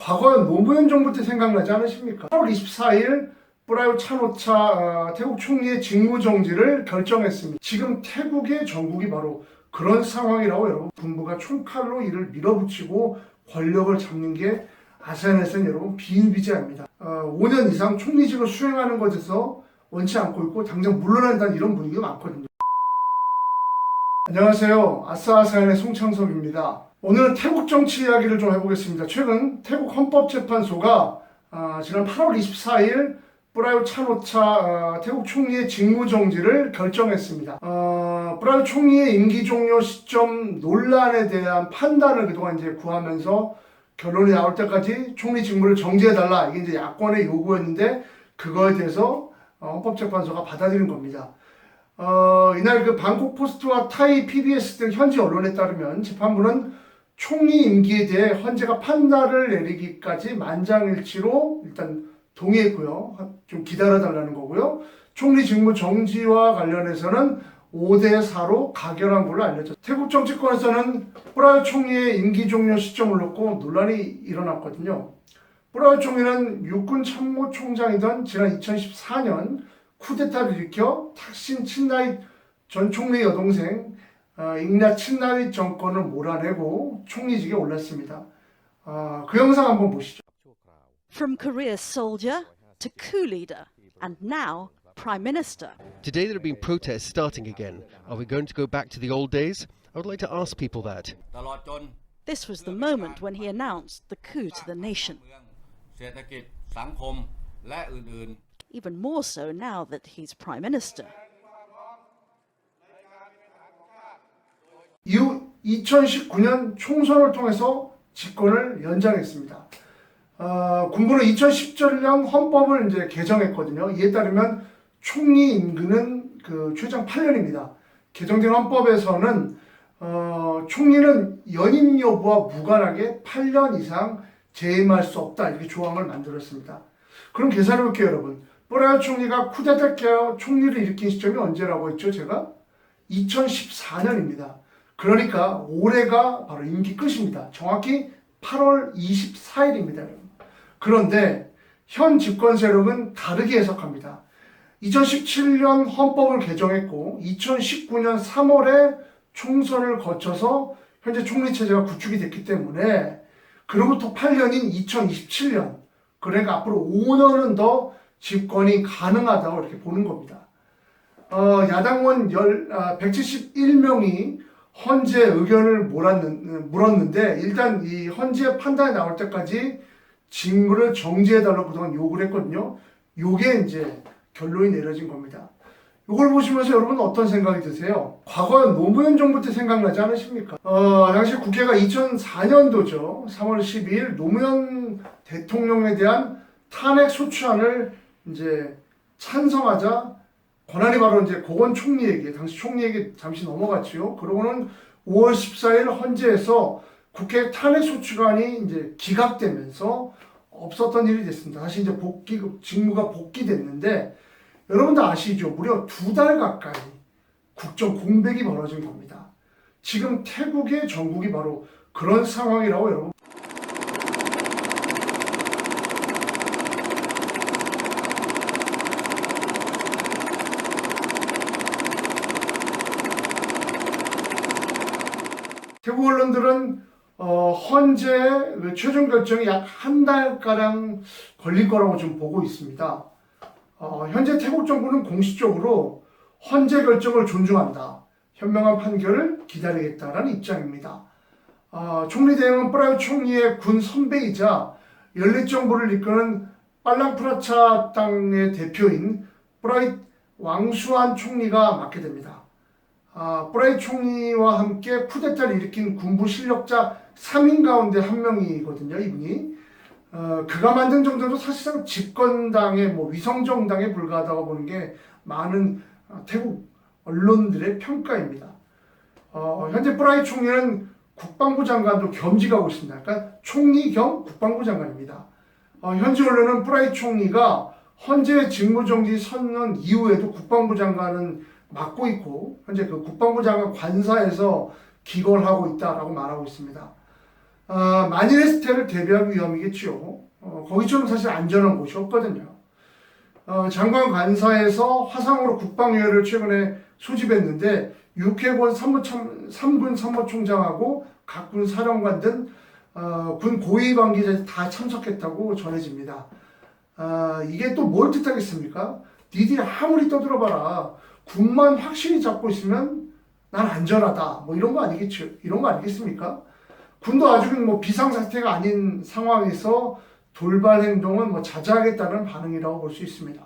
과거 노무현 정부 때 생각나지 않으십니까? 8월 24일 프라유 찬오차 어, 태국 총리의 직무 정지를 결정했습니다. 지금 태국의 정국이 바로 그런 상황이라고 여러분 군부가 총칼로 이를 밀어붙이고 권력을 잡는 게 아세안에서는 여러분 비일비재합니다. 어, 5년 이상 총리직을 수행하는 것에서 원치 않고 있고 당장 물러난다는 이런 분위기가 많거든요. 안녕하세요. 아싸아사연의 송창섭입니다. 오늘은 태국 정치 이야기를 좀 해보겠습니다. 최근 태국 헌법재판소가 아, 지난 8월 24일 프라유 찬오차 어, 태국 총리의 직무 정지를 결정했습니다. 어, 프라유 총리의 임기 종료 시점 논란에 대한 판단을 그동안 이제 구하면서 결론이 나올 때까지 총리 직무를 정지해달라. 이게 이제 야권의 요구였는데 그거에 대해서 어, 헌법재판소가 받아들인 겁니다. 어, 이날 그 방콕 포스트와 타이 PBS 등 현지 언론에 따르면 재판부는 총리 임기에 대해 헌재가 판단을 내리기까지 만장일치로 일단 동의했고요. 좀 기다려달라는 거고요. 총리 직무 정지와 관련해서는 5대 4로 가결한 걸로 알려졌습니다. 태국 정치권에서는 프라유 총리의 임기 종료 시점을 놓고 논란이 일어났거든요. 프라유 총리는 육군 참모총장이던 지난 2014년 쿠데타를 일으켜 탁신 친나잇 전 총리 여동생 정권을 몰아내고 총리직에 올랐습니다. 그 영상 한번 보시죠. From Korea's soldier to coup leader and now prime minister. Today there have been protests starting again. Are we going to go back to the old days? I would like to ask people that. This was the moment when he announced the coup to the nation. Even more so now that he's prime minister. 2019년 총선을 통해서 집권을 연장했습니다. 어, 군부는 2017년 헌법을 이제 개정했거든요. 이에 따르면 총리 임기는 그 최장 8년입니다. 개정된 헌법에서는 어, 총리는 연임 여부와 무관하게 8년 이상 재임할 수 없다 이렇게 조항을 만들었습니다. 그럼 계산해 볼게요, 여러분. 뿌라요 총리가 쿠데타 케어 총리를 일으킨 시점이 언제라고 했죠, 제가? 2014년입니다. 그러니까 올해가 바로 임기 끝입니다. 정확히 8월 24일입니다. 그런데 현 집권 세력은 다르게 해석합니다. 2017년 헌법을 개정했고 2019년 3월에 총선을 거쳐서 현재 총리 체제가 구축이 됐기 때문에 그로부터 8년인 2027년 그러니까 앞으로 5년은 더 집권이 가능하다고 이렇게 보는 겁니다. 어, 야당원 열, 아, 171명이 헌재 의견을 물었는데 일단 이 헌재 판단이 나올 때까지 직무를 정지해달라고 그동안 요구를 했거든요. 요게 이제 결론이 내려진 겁니다. 이걸 보시면서 여러분 어떤 생각이 드세요? 과거 노무현 정부 때 생각나지 않으십니까? 어, 당시 국회가 2004년도죠. 3월 12일 노무현 대통령에 대한 탄핵 소추안을 이제 찬성하자 권한이 바로 이제 고건 총리에게 당시 총리에게 잠시 넘어갔지요. 그러고는 5월 14일 헌재에서 국회 탄핵 소추안이 이제 기각되면서 없었던 일이 됐습니다. 다시 이제 복귀 직무가 복귀됐는데 여러분 다 아시죠? 무려 두 달 가까이 국정 공백이 벌어진 겁니다. 지금 태국의 정국이 바로 그런 상황이라고 여러분. 태국 언론들은 어, 헌재 그 최종 결정이 약 한 달가량 걸릴 거라고 좀 보고 있습니다. 어, 현재 태국 정부는 공식적으로 헌재 결정을 존중한다. 현명한 판결을 기다리겠다라는 입장입니다. 어, 총리 대행은 프라유 총리의 군 선배이자 연립 정부를 이끄는 빨랑프라차 땅의 대표인 프라이 왕수안 총리가 맡게 됩니다. 아, 프라이 총리와 함께 쿠데타를 일으킨 군부 실력자 3인 가운데 한 명이거든요, 이분이. 어, 그가 만든 정도도 사실상 집권당의 뭐 위성정당에 불과하다고 보는 게 많은 어, 태국 언론들의 평가입니다. 어, 현재 프라이 총리는 국방부 장관도 겸직하고 있습니다. 그러니까 총리 겸 국방부 장관입니다. 어, 현지 언론은 프라이 총리가 헌재 직무정지 선언 이후에도 국방부 장관은 맡고 있고 현재 그 국방부 장관 관사에서 기걸하고 있다라고 말하고 있습니다. 아, 어, 만일 스텔을 대비할 위험이겠지요. 어, 거기처럼 사실 안전한 곳이 없거든요. 어, 장관 관사에서 화상으로 국방위원회를 최근에 소집했는데 육해군 3군 참모총장하고 각 군 사령관 등군 어, 고위 관계자 다 참석했다고 전해집니다. 어, 이게 또 뭘 뜻하겠습니까? 니들이 아무리 떠들어봐라. 군만 확실히 잡고 있으면 난 안전하다. 뭐 이런 거 아니겠죠? 이런 거 아니겠습니까? 군도 아직 뭐 비상사태가 아닌 상황에서 돌발 행동은 뭐 자제하겠다는 반응이라고 볼 수 있습니다.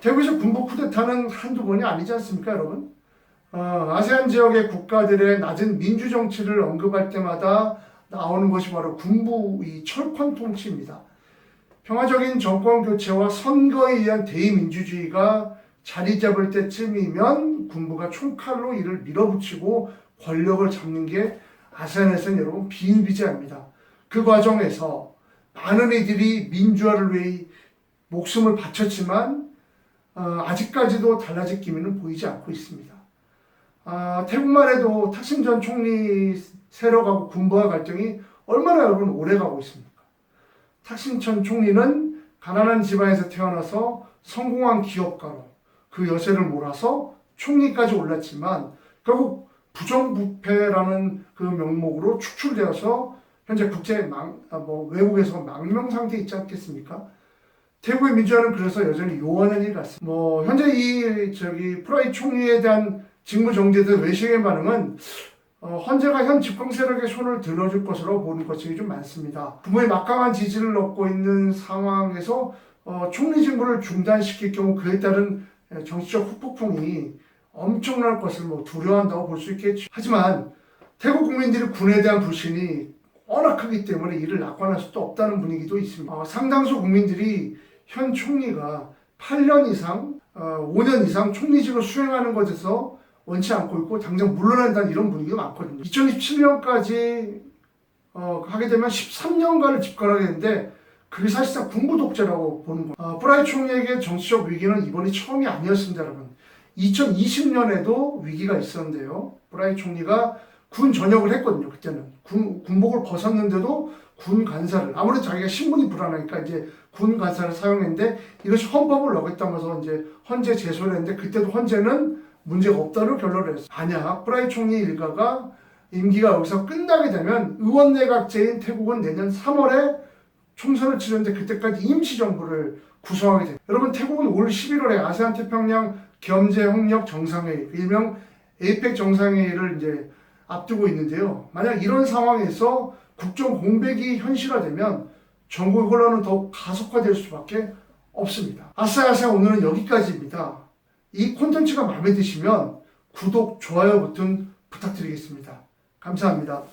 대구에서 군부 쿠데타는 한두 번이 아니지 않습니까, 여러분? 어, 아세안 지역의 국가들의 낮은 민주 정치를 언급할 때마다 나오는 것이 바로 군부 이 철권 통치입니다. 평화적인 정권 교체와 선거에 의한 대의민주주의가 자리 잡을 때쯤이면 군부가 총칼로 이를 밀어붙이고 권력을 잡는 게 아세안에서는 여러분 비일비재합니다. 그 과정에서 많은 이들이 민주화를 위해 목숨을 바쳤지만 어, 아직까지도 달라질 기미는 보이지 않고 있습니다. 아, 태국만 해도 탁신 전 총리 세력하고 군부와 갈등이 얼마나 여러분 오래 가고 있습니까? 탁신 전 총리는 가난한 집안에서 태어나서 성공한 기업가로 그 여세를 몰아서 총리까지 올랐지만 결국 부정부패라는 그 명목으로 축출되어서 현재 국제 망, 아, 뭐 외국에서 망명 상태에 있지 않겠습니까? 태국의 민주화는 그래서 여전히 요원한 일 같습니다. 뭐 현재 이 저기 프라이 총리에 대한 직무 정지된 외신의 반응은 어, 헌재가 현 집권 세력의 손을 들어줄 것으로 보는 것이 좀 많습니다. 부모의 막강한 지지를 얻고 있는 상황에서 어, 총리 직무를 중단시킬 경우 그에 따른 정치적 후폭풍이 엄청날 것을 뭐 두려워한다고 볼 수 있겠죠. 하지만 태국 국민들이 군에 대한 불신이 워낙 크기 때문에 이를 낙관할 수도 없다는 분위기도 있습니다. 어, 상당수 국민들이 현 총리가 8년 이상, 어, 5년 이상 총리직을 수행하는 것에서 원치 않고 있고 당장 물러난다는 이런 분위기가 많거든요. 2027년까지 어, 하게 되면 13년간을 집권하게 되는데 그게 사실상 군부 독재라고 보는 거예요. 어, 프라이 총리에게 정치적 위기는 이번이 처음이 아니었습니다, 여러분. 2020년에도 위기가 있었는데요. 프라이 총리가 군 전역을 했거든요. 그때는 군 군복을 벗었는데도 군 간사를 아무래도 자기가 신분이 불안하니까 이제 군 간사를 사용했는데 이것이 헌법을 어겼다면서 이제 헌재 제소를 했는데 그때도 헌재는 문제가 없다로 결론을 했어요. 만약 프라이 총리 일가가 임기가 여기서 끝나게 되면 의원 내각제인 태국은 내년 3월에 총선을 치르는데 그때까지 임시정부를 구성하게 됩니다. 여러분 태국은 올 11월에 아세안 태평양 경제 협력 정상회의, 일명 에이펙 정상회의를 이제 앞두고 있는데요. 만약 이런 상황에서 국정 공백이 현실화되면 전국 혼란은 더욱 가속화될 수밖에 없습니다. 아싸아싸 오늘은 여기까지입니다. 이 콘텐츠가 마음에 드시면 구독, 좋아요 버튼 부탁드리겠습니다. 감사합니다.